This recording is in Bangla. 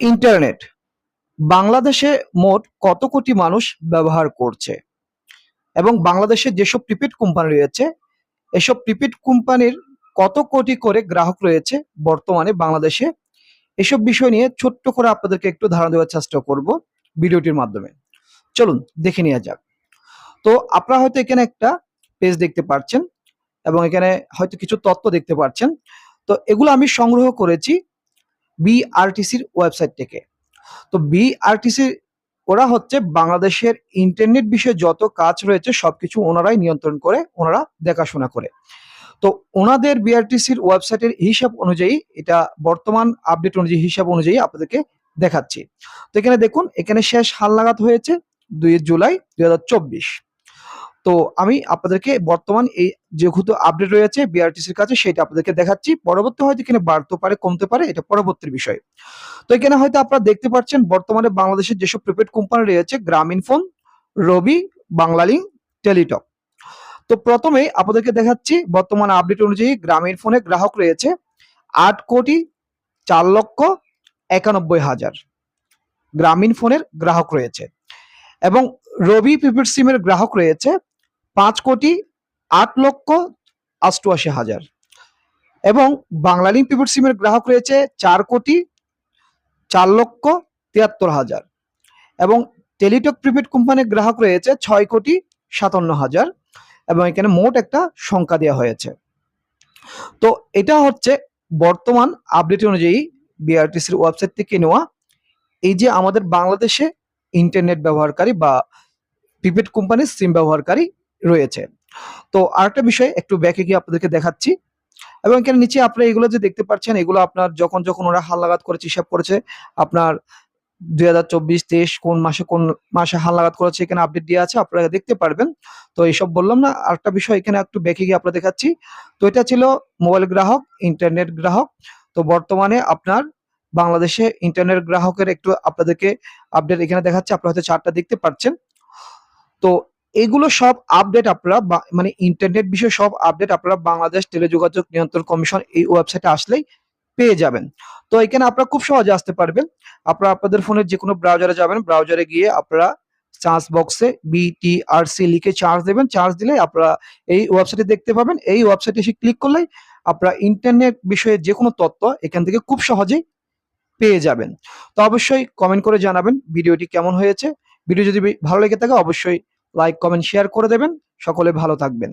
ইন্টারনেট। বাংলাদেশে মোট কত কোটি মানুষ ব্যবহার করছে? এবং বাংলাদেশে যেসব প্রিপেড কোম্পানি রয়েছে, এসব প্রিপেড কোম্পানির কত কোটি করে গ্রাহক রয়েছে বর্তমানে বাংলাদেশে? এসব বিষয় নিয়ে ছোট্ট করে আপনাদেরকে একটু ধারণা দেওয়ার চেষ্টা করব ভিডিওটির মাধ্যমে। চলুন, দেখে নেওয়া যাক। তো আপনারা হয়তো এখানে একটা পেজ দেখতে পাচ্ছেন এবং এখানে হয়তো কিছু তথ্য দেখতে পাচ্ছেন তো এগুলো আমি সংগ্রহ করেছি বিআরটিসির ওয়েবসাইট থেকে। তো বিআরটিসি ওরা হচ্ছে বাংলাদেশের ইন্টারনেট বিষয়ে যত কাজ রয়েছে, সবকিছু ওনারাই নিয়ন্ত্রণ করে, ওনারা দেখাশোনা করে। তো ওনাদের বিআরটিসির ওয়েবসাইটের হিসাব অনুযায়ী, এটা বর্তমান আপডেট অনুযায়ী, হিসাব অনুযায়ী আপনাদেরকে দেখাচ্ছি। তো এখানে দেখুন, এখানে শেষ হালনাগাদ হয়েছে দুই জুলাই দুই হাজার চব্বিশ। তো আমি আপনাদেরকে বর্তমান এই যেহেতু আপডেট রয়েছে বিআরটিসির কাছে, সেটা আপনাদেরকে দেখাচ্ছি। পরবর্তী হয়তো এখানে বাড়তে পারে, কমতে পারে, এটা পরবর্তী বিষয়। তো এখানে হয়তো আপনারা দেখতে পাচ্ছেন, বর্তমানে বাংলাদেশের যেসব প্রিপেড কোম্পানি রয়েছে গ্রামীণ ফোন রবি বাংলালিং টেলিটক তো প্রথমে আপনাদেরকে দেখাচ্ছি, বর্তমান আপডেট অনুযায়ী গ্রামীণ ফোনে গ্রাহক রয়েছে আট কোটি চার লক্ষ একানব্বই হাজার। গ্রামীণ ফোনের গ্রাহক রয়েছে। এবং রবি প্রিপেড সিমের গ্রাহক রয়েছে পাঁচ কোটি আট লক্ষ অষ্টআশি হাজার। এবং বাংলালিং প্রিপেড সিমের গ্রাহক রয়েছে চার কোটি চার লক্ষ তিয়াত্তর হাজার। এবং টেলিটক প্রিপেড কোম্পানির গ্রাহক রয়েছে ছয় কোটি সাতান্ন হাজার। এবং এখানে মোট একটা সংখ্যা দেওয়া হয়েছে। তো এটা হচ্ছে বর্তমান আপডেট অনুযায়ী বিআরটিসির ওয়েবসাইট থেকে নেওয়া এই যে আমাদের বাংলাদেশে ইন্টারনেট ব্যবহারকারী বা প্রিপেড কোম্পানির সিম ব্যবহারকারী রয়েছে। তো আরেকটা বিষয় একটু ব্যাকে গিয়ে আপনাদেরকে দেখাচ্ছি। এবং এখানে নিচে আপনারা এগুলো যে দেখতে পাচ্ছেন, এগুলো আপনার যখন যখন ওরা হালনাগাদ করেছে, হিসাব করেছে, আপনার দুই হাজার চব্বিশ তেইশ কোন মাসে কোন মাসে হালনাগাদ করেছে, এখানে আপডেট দিয়ে আছে, আপনারা দেখতে পারবেন। তো এইসব বললাম না, আরেকটা বিষয় এখানে একটু ব্যাকে গিয়ে আপনারা দেখাচ্ছি। তো এটা ছিল মোবাইল গ্রাহক ইন্টারনেট গ্রাহক। তো বর্তমানে আপনার বাংলাদেশে ইন্টারনেট গ্রাহকের একটু আপনাদেরকে আপডেট এখানে দেখাচ্ছে, আপনারা হয়তো চারটা দেখতে পাচ্ছেন তো এগুলো সব আপডেট আপনারা মানে ইন্টারনেট বিষয়ে সব আপডেট আপনারা বাংলাদেশ টেলিযোগাযোগ নিয়ন্ত্রণ কমিশন এই ওয়েবসাইটে আসলেই পেয়ে যাবেন। তো এখানে আপনারা খুব সহজে আসতে পারবেন। আপনারা আপনাদের ফোনের যে কোনো ব্রাউজারে যাবেন ব্রাউজারে গিয়ে আপনারা চার্জ বক্সে বিটিআরসি লিখে চার্জ দেবেন। চার্জ দিলে আপনারা এই ওয়েবসাইটে দেখতে পাবেন। এই ওয়েবসাইটে এসে ক্লিক করলেই আপনারা ইন্টারনেট বিষয়ে যে কোনো তথ্য এখান থেকে খুব সহজেই পেয়ে যাবেন। তো অবশ্যই কমেন্ট করে জানাবেন ভিডিওটি কেমন হয়েছে। ভিডিও যদি ভালো লেগে থাকে অবশ্যই লাইক কমেন্ট শেয়ার করে দেবেন। সকলে ভালো থাকবেন।